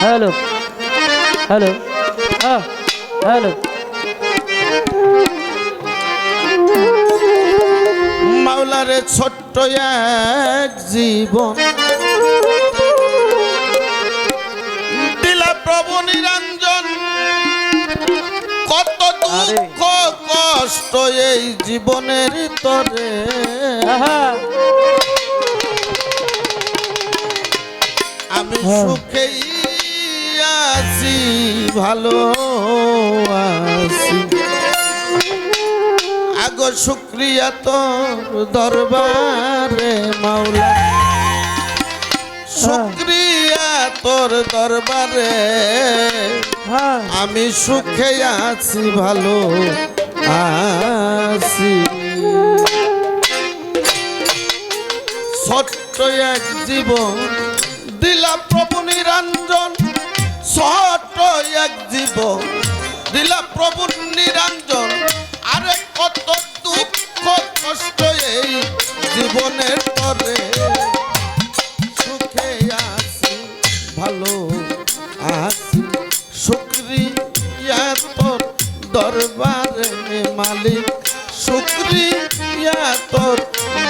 Hello hello হ্যাঁ hello. মাওলারে ছোট্ট এক জীবন। দিলা প্রভু নিরঞ্জন কত দুঃখ কষ্ট এই জীবনের তরে। আমি হ্যাঁ। সুখেই আছি, ভালো আছি। আগো শুক্রিয়া তোর দরবারে, মাওলা। শুক্রিয়া তোর দরবারে। আমি সুখে আছি, ভালো আছি। ছোট্ট এক জীবন দিলা প্রভু নিরঞ্জন। ছোট্ট এক জীবন দিলা প্রভু নিরঞ্জন। আরে কত দুঃখ, কষ্ট এই জীবনের পরে। সুখে আছি, ভালো আছি শুক্রিয়া তোর দরবারে মালিক। শুক্রিয়া তোর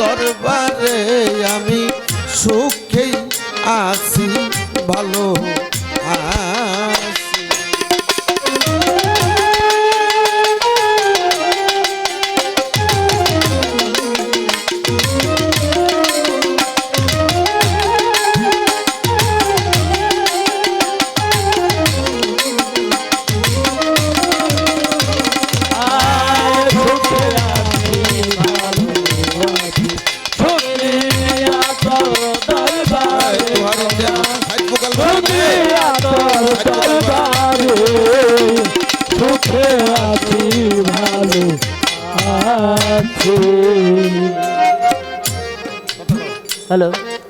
দরবারে আমি সুখেই আছি, ভালো আছি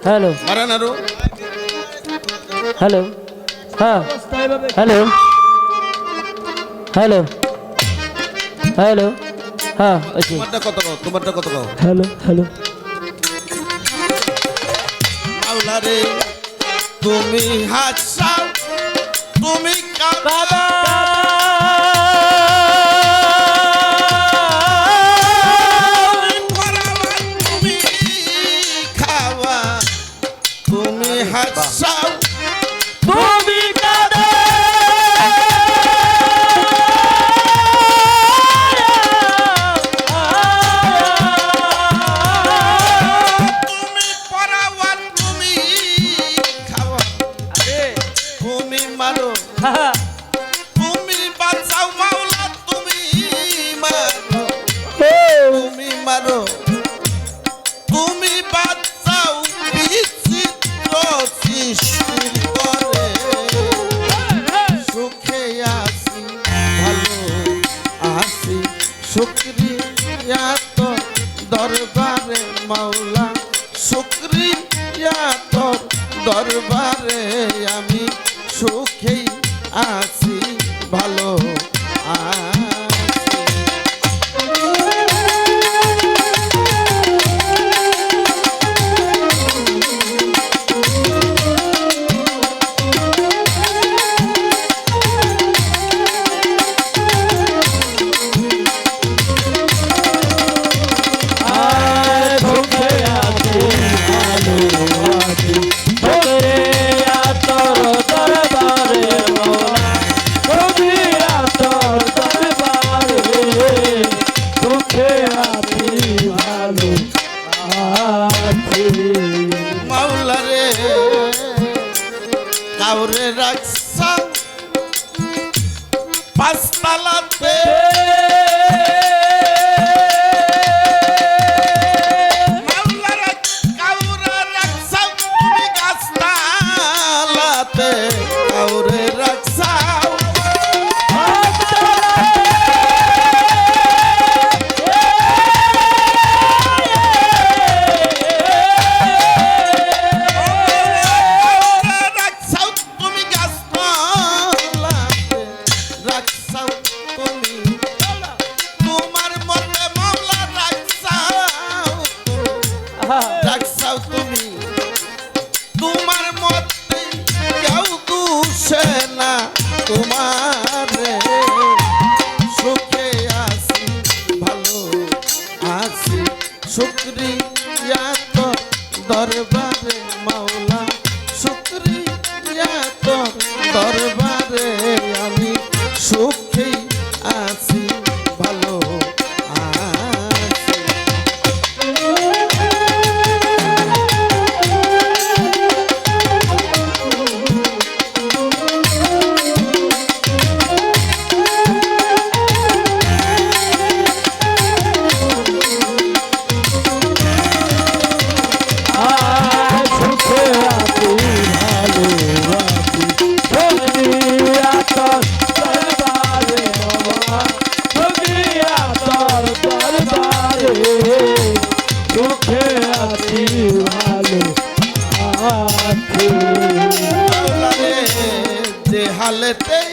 হ্যালো। Hello hello. হ্যাঁ। হ্যালো। হ্যালো। হ্যালো। হ্যাঁ তোমারটা কত তোমারটা কত হ্যালো হ্যালো। তুমি হাসাও তুমি কাঁদা। তুমি তোমার সুখে আছি ভালো আছি।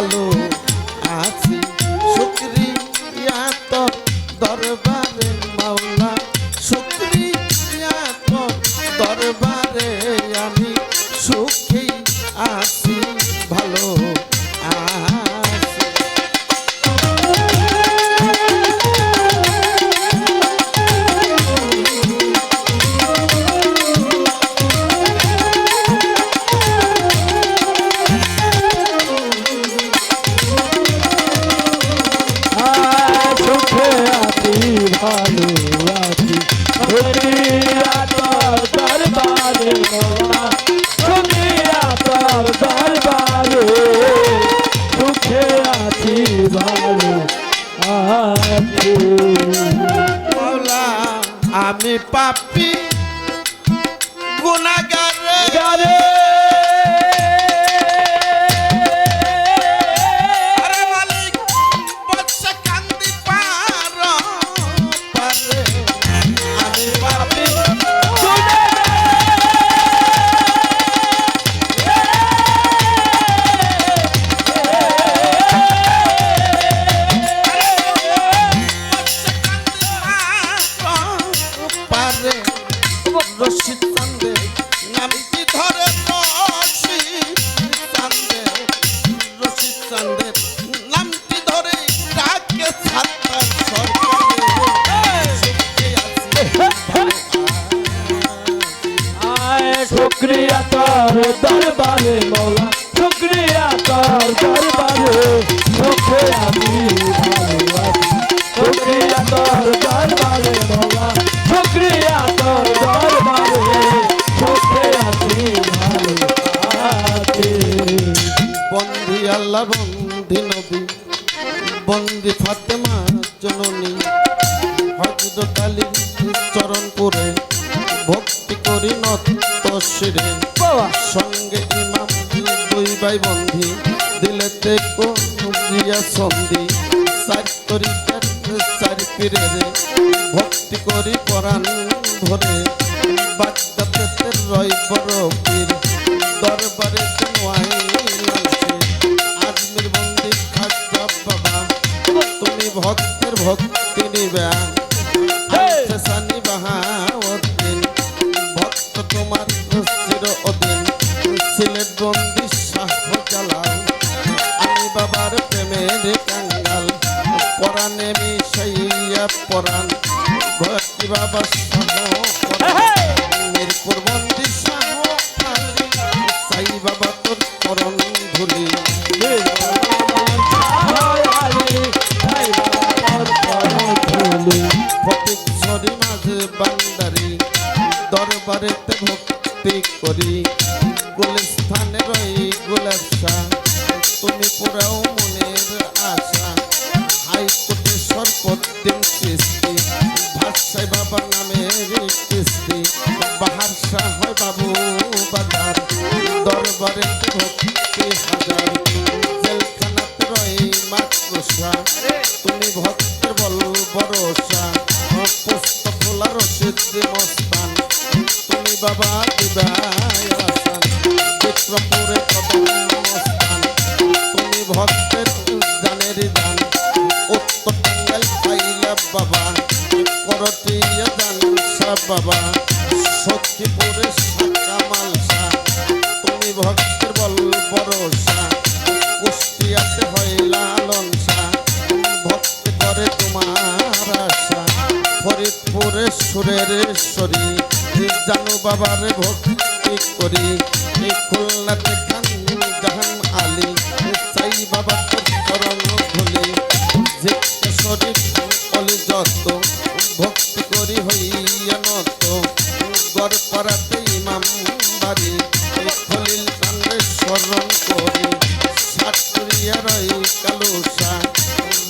calor আমি পাপি গুণাগারে। যায় বন্ধি দিলেতে কোনিয়া সন্ধি। চারি চারি পীরে ভক্তি করি পরাণ ভরে। বাচ্চাতে রয় দরবারে আজমির বন্দি বাবা তুমি ভক্তি নিবা। আচ্ছা ভক্ত তোমার অধীন। বন্দি নাজ বান্দারি, দরবারেতে ভক্তি করি। গুলস্থানে রই গুলাসা, তুমি পুরাও মনের আশা। হাইকোর্টে সর্বদিন সৃষ্টি, ভাষায় বাবা নামের কৃষ্টি। বাহার শাহ বাবু বাজার দরবারে ভক্তি হাজার। জেলখানাতে রই মাত্রসা তুমি ভক্তের বল বরসা পুস্ত ফোলা রশিদ মস্তান। তুমি বাবা দিবাই আসান কদম মস্তান। তুমি ভক্তের জানের দান। উত্তর টাঙ্গাইল পাইলা বাবা। করটিয়া জান বাবা। সখীপুরে ফরিদপুরে সুরেশ্বরী জানু বাবার ভক্তি করি। এই খুলনাতে খান জাহান আলী চাই বাবা চরণ ধুলি। যে শরীর অলি যত, ভক্তি করি হইয়া নত। গড় ইমাম বাড়ি খলিল কান্ডে স্মরণ করি। সাতপুরিয়া রই কালুসা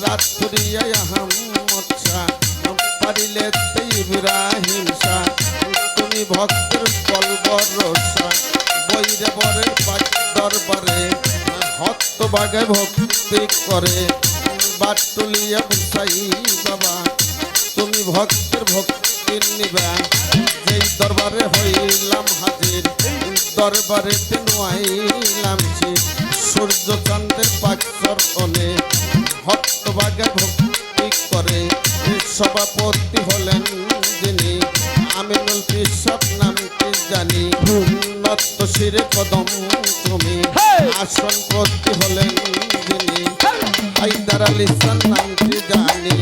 আহমদ শাহ পারিলে ইব্রাহিম শাহ। তুমি ভক্তের বল ভরসা। বৈরে বরে দরবারে হত্ত বাগে ভক্তি করে। বাটুলিয়া বুসাই বাবা। তুমি ভক্তের ভক্তির নিবা। যেই দরবারে হইলাম হাজির দরবারে তেনুয়াইলাম শিব সূর্য চন্দ্রের পাকর অনে হত্তবাগে ভক্তি করে। সভাপতি হলেন যিনি আমিনুল পিসব নামটি জানি। শিরে কদম তুমি। আসন পতি হলেন যিনি হাইদার আলী সান নামটি জানি।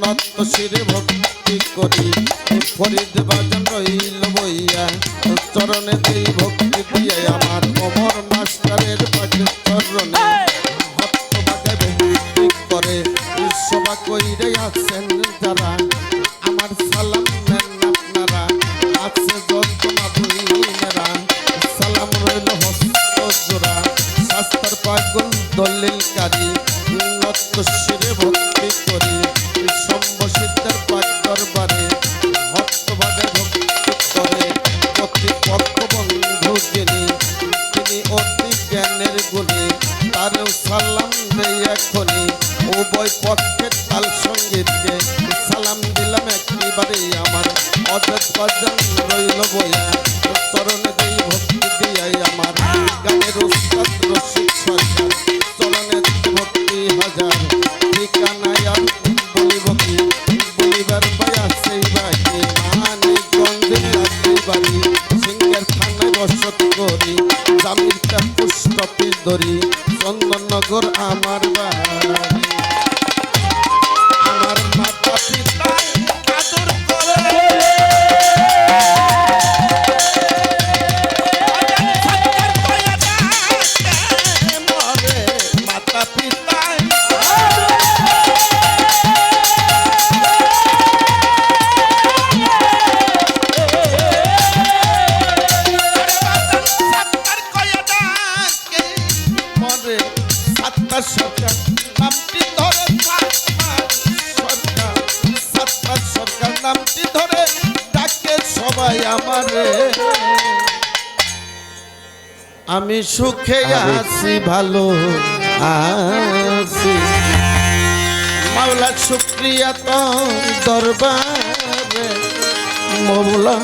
নত্য শিরে ভক্তি করি। ফরিদ বাজন রইল বইয়া চরণে দেই ভক্তি দিয়ে আমার Pastorinha. আমি সুখে আছি ভালো আছি। মাওলা শুক্রিয়া তো দরবারে মৌলা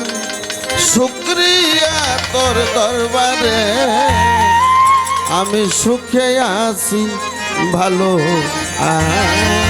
শুক্রিয়া তোর দরবারে। আমি সুখে আছি ভালো আছি।